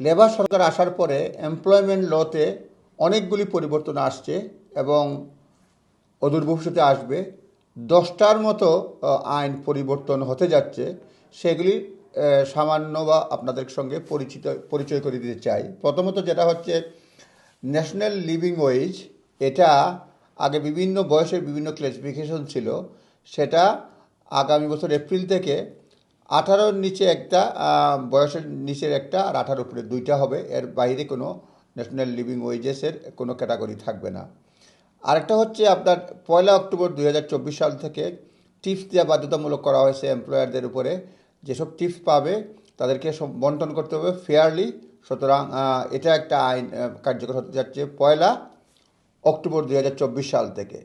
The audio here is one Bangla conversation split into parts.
লেবার সরকার আসার পরে এমপ্লয়মেন্ট লতে অনেকগুলি পরিবর্তন আসছে এবং অদূর ভবিষ্যতে আসবে। দশটার মতো আইন পরিবর্তন হতে যাচ্ছে। সেগুলি সামান্য বা আপনাদের সঙ্গে পরিচিত, পরিচয় করে দিতে চাই। প্রথমত যেটা হচ্ছে ন্যাশনাল লিভিং ওয়েজ এটা আগে বিভিন্ন বয়সের বিভিন্ন ক্লাসিফিকেশন ছিল। সেটা আগামী বছর এপ্রিল থেকে আঠারোর নিচে একটা বয়সের নিচের একটা আর আঠারো উপরে দুইটা হবে। এর বাইরে কোনো ন্যাশনাল লিভিং ওয়েজেসের কোনো ক্যাটাগরি থাকবে না। আরেকটা হচ্ছে আপনার পয়লা অক্টোবর দুই হাজার চব্বিশ সাল থেকে টিপস দেওয়া বাধ্যতামূলক করা হয়েছে এমপ্লয়ারদের উপরে। যেসব টিপস পাবে তাদেরকে বন্টন করতে হবে ফেয়ারলি সুতরাং এটা একটা আইন কার্যকর হতে যাচ্ছে পয়লা অক্টোবর দুই হাজার চব্বিশ সাল থেকে।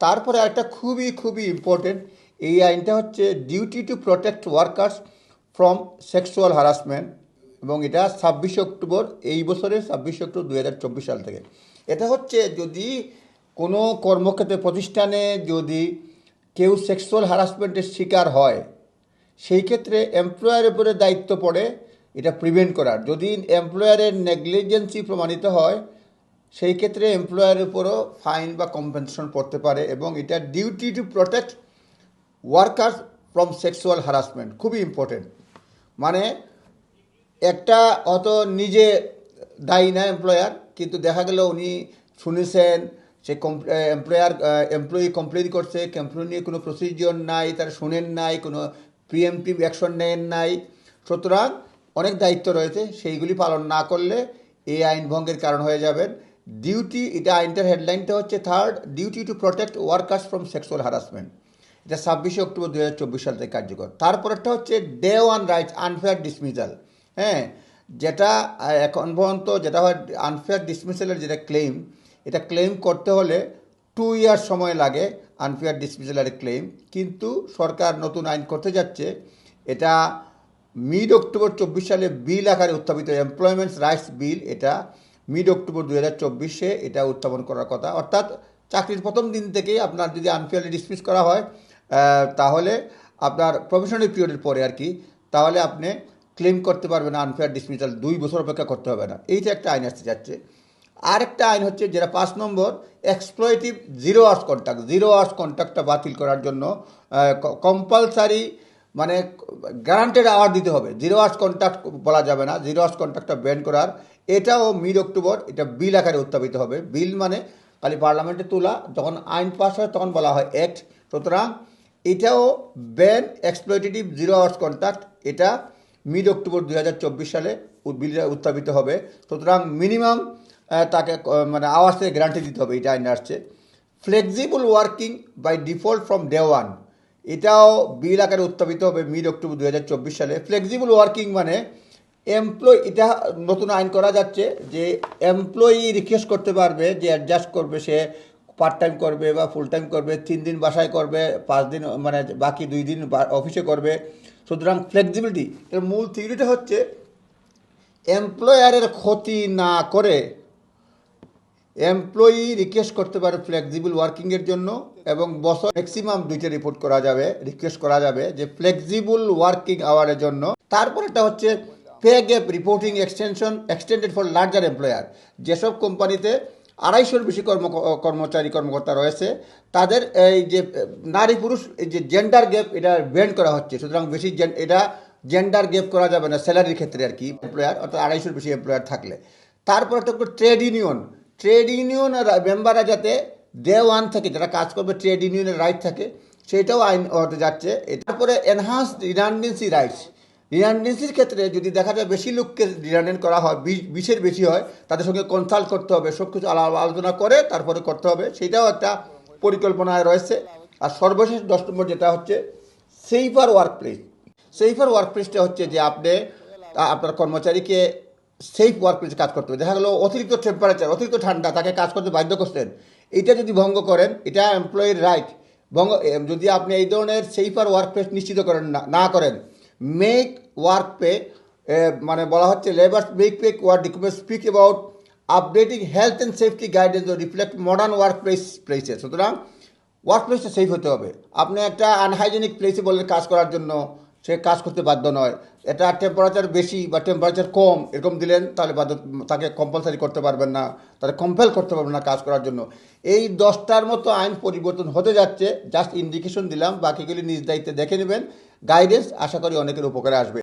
তারপরে একটা খুবই খুবই ইম্পর্টেন্ট এই আইনটা হচ্ছে duty to protect workers from sexual harassment এবং এটা ছাব্বিশে অক্টোবর এই বছরের ছাব্বিশে অক্টোবর দুই হাজার চব্বিশ সাল থেকে। এটা হচ্ছে যদি কোনো কর্মক্ষেত্রে, প্রতিষ্ঠানে যদি কেউ সেক্সুয়াল হারাসমেন্টের শিকার হয়, সেই ক্ষেত্রে এমপ্লয়ারের উপরে দায়িত্ব পড়ে এটা প্রিভেন্ট করার। যদি এমপ্লয়ারের নেগলিজেন্সি প্রমাণিত হয়, সেই ক্ষেত্রে এমপ্লয়ারের উপরও ফাইন বা কম্পেনসেশন পড়তে পারে এবং এটা duty to protect workers from sexual harassment খুবই ইম্পর্টেন্ট মানে একটা অত নিজে দায়ী না এমপ্লয়ার কিন্তু দেখা গেল উনি শুনেছেন সে এমপ্লয়ার এমপ্লয়ি কমপ্লেন করছে এমপ্লয়ি নিয়ে কোনো প্রসিজিওর নাই, তার শুনেন নাই, কোনো প্রিএমটিভ অ্যাকশন নেন নাই। সুতরাং অনেক দায়িত্ব রয়েছে, সেইগুলি পালন না করলে এই আইন ভঙ্গের কারণ হয়ে যাবেন। ডিউটি এটা আইনটার হেডলাইনটা হচ্ছে third duty to protect workers from sexual harassment এটা ছাব্বিশে অক্টোবর দু হাজার চব্বিশ সাল থেকে কার্যকর। তারপরেরটা হচ্ছে day one rights unfair dismissal হ্যাঁ যেটা এখন পর্যন্ত যেটা হয় আনফেয়ার ডিসমিসালের যেটা ক্লেম এটা ক্লেম করতে হলে টু ইয়ার সময় লাগে আনফেয়ার ডিসমিসালের ক্লেম কিন্তু সরকার নতুন আইন করতে যাচ্ছে, এটা মিড অক্টোবর চব্বিশ সালে বিল আকারে উত্থাপিত এমপ্লয়মেন্টস রাইটস বিল এটা মিড অক্টোবর দু হাজার চব্বিশে এটা উত্থাপন করার কথা। অর্থাৎ চাকরির প্রথম দিন থেকেই আপনার যদি আনফেয়ারলি ডিসমিস করা হয় তাহলে আপনার প্রফেশনাল পিরিয়ডের পরে আর কি, তাহলে আপনি ক্লেম করতে পারবেন আনফেয়ার ডিসমিসাল দুই বছর অপেক্ষা করতে হবে না। এইটা একটা আইন আসতে যাচ্ছে। আরেকটা আইন হচ্ছে যেটা পাঁচ number exploitative zero hours contract zero hours কন্ট্রাক্টটা বাতিল করার জন্য কম্পালসারি মানে গ্যারান্টেড আওয়ার দিতে হবে। জিরো আওয়ার্স কন্ট্রাক্ট বলা যাবে না জিরো আওয়ার্স কন্ট্রাক্টটা ব্যান করার। এটাও মিড অক্টোবর এটা বিল আকারে উত্থাপিত হবে। বিল মানে খালি পার্লামেন্টে তোলা, যখন আইন পাস হয় তখন বলা হয় অ্যাক্ট সুতরাং এটাও ban exploitative zero hours contract এটা মিড অক্টোবর দুই হাজার চব্বিশ সালে বিলটা উত্থাপিত হবে। সুতরাং মিনিমাম তাকে মানে আওয়াজ থেকে গ্যারান্টি দিতে হবে এটা আইন আসছে flexible working by default from day one এটাও বিল আকারে উত্থাপিত হবে মিড অক্টোবর দুই হাজার চব্বিশ সালে। ফ্লেক্সিবল ওয়ার্কিং মানে এমপ্লয় এটা নতুন আইন করা যাচ্ছে যে এমপ্লয়ি রিকোয়েস্ট করতে পারবে, যে অ্যাডজাস্ট করবে সে পার্ট টাইম করবে বা ফুল টাইম করবে তিন দিন বাসায় করবে পাঁচ দিন মানে বাকি দুই দিন অফিসে করবে। সুতরাং ফ্লেক্সিবিলিটি এর মূল থিওরিটা হচ্ছে এমপ্লয়ারের ক্ষতি না করে এমপ্লয়ি রিকোয়েস্ট করতে পারে ফ্লেক্সিবল ওয়ার্কিংয়ের জন্য এবং বছর ম্যাক্সিমাম দুইটা রিপোর্ট করা যাবে রিকোয়েস্ট করা যাবে যে ফ্লেক্সিবল ওয়ার্কিং আওয়ারের জন্য। তারপরেটা হচ্ছে pay gap reporting extension extended for larger employer যেসব কোম্পানিতে আড়াইশোর বেশি কর্ম, কর্মচারী, কর্মকর্তা রয়েছে। তাদের এই যে, নারী পুরুষ, এই যে জেন্ডার গ্যাপ এটা ব্যান্ড করা হচ্ছে। সুতরাং বেশি এটা জেন্ডার গ্যাপ করা যাবে না স্যালারির ক্ষেত্রে আর কি এমপ্লয়ার অর্থাৎ আড়াইশোর বেশি এমপ্লয়ার থাকলে। তারপর একটা ট্রেড ইউনিয়ন ট্রেড ইউনিয়ন মেম্বাররা যাতে ডে ওয়ান থেকে যারা কাজ করবে ট্রেড ইউনিয়নের রাইট থাকে, সেটাও আইন হতে যাচ্ছে। তারপরে এনহান্স রিডান্ডেন্সি রাইটস রিডান্ডেন্সির ক্ষেত্রে যদি দেখা যায় বেশি লোককে রিডান্ডেন্ট করা হয় বিশের বেশি হয়, তাদের সঙ্গে কনসাল্ট করতে হবে, সব কিছু আলোচনা করে তারপরে করতে হবে। সেটাও একটা পরিকল্পনায় রয়েছে। আর সর্বশেষ দশ নম্বর যেটা হচ্ছে safer work place safer work প্লেসটা হচ্ছে যে আপনি আপনার কর্মচারীকে সেফ ওয়ার্ক প্লেসে কাজ করতে হবে। দেখা গেলো অতিরিক্ত টেম্পারেচার অতিরিক্ত ঠান্ডা, তাকে কাজ করতে বাধ্য করছেন। এটা যদি ভঙ্গ করেন, এটা এমপ্লয়ির রাইট ভঙ্গ যদি আপনি এই ধরনের সেইফার ওয়ার্ক প্লেস নিশ্চিত করেন না না করেন মেক ওয়ার্ক পে মানে বলা হচ্ছে labour make pay war document speak about updating health and safety guidance reflect modern work place প্লেসে সুতরাং ওয়ার্ক প্লেসটা সেফ হতে হবে। আপনি একটা আনহাইজেনিক প্লেসে বললেন কাজ করার জন্য সে কাজ করতে বাধ্য নয়। এটা টেম্পারেচার বেশি বা টেম্পারেচার কম এরকম দিলেন, তাহলে বাধ্য, তাকে কম্পালসারি করতে পারবেন না তাহলে কম্পেল করতে পারবেন না কাজ করার জন্য। এই দশটার মতো আইন পরিবর্তন হতে যাচ্ছে জাস্ট ইন্ডিকেশন দিলাম, বাকিগুলি নিজ দায়িত্বে দেখে নেবেন। গাইডেন্স আশা করি অনেকের উপকারে আসবে।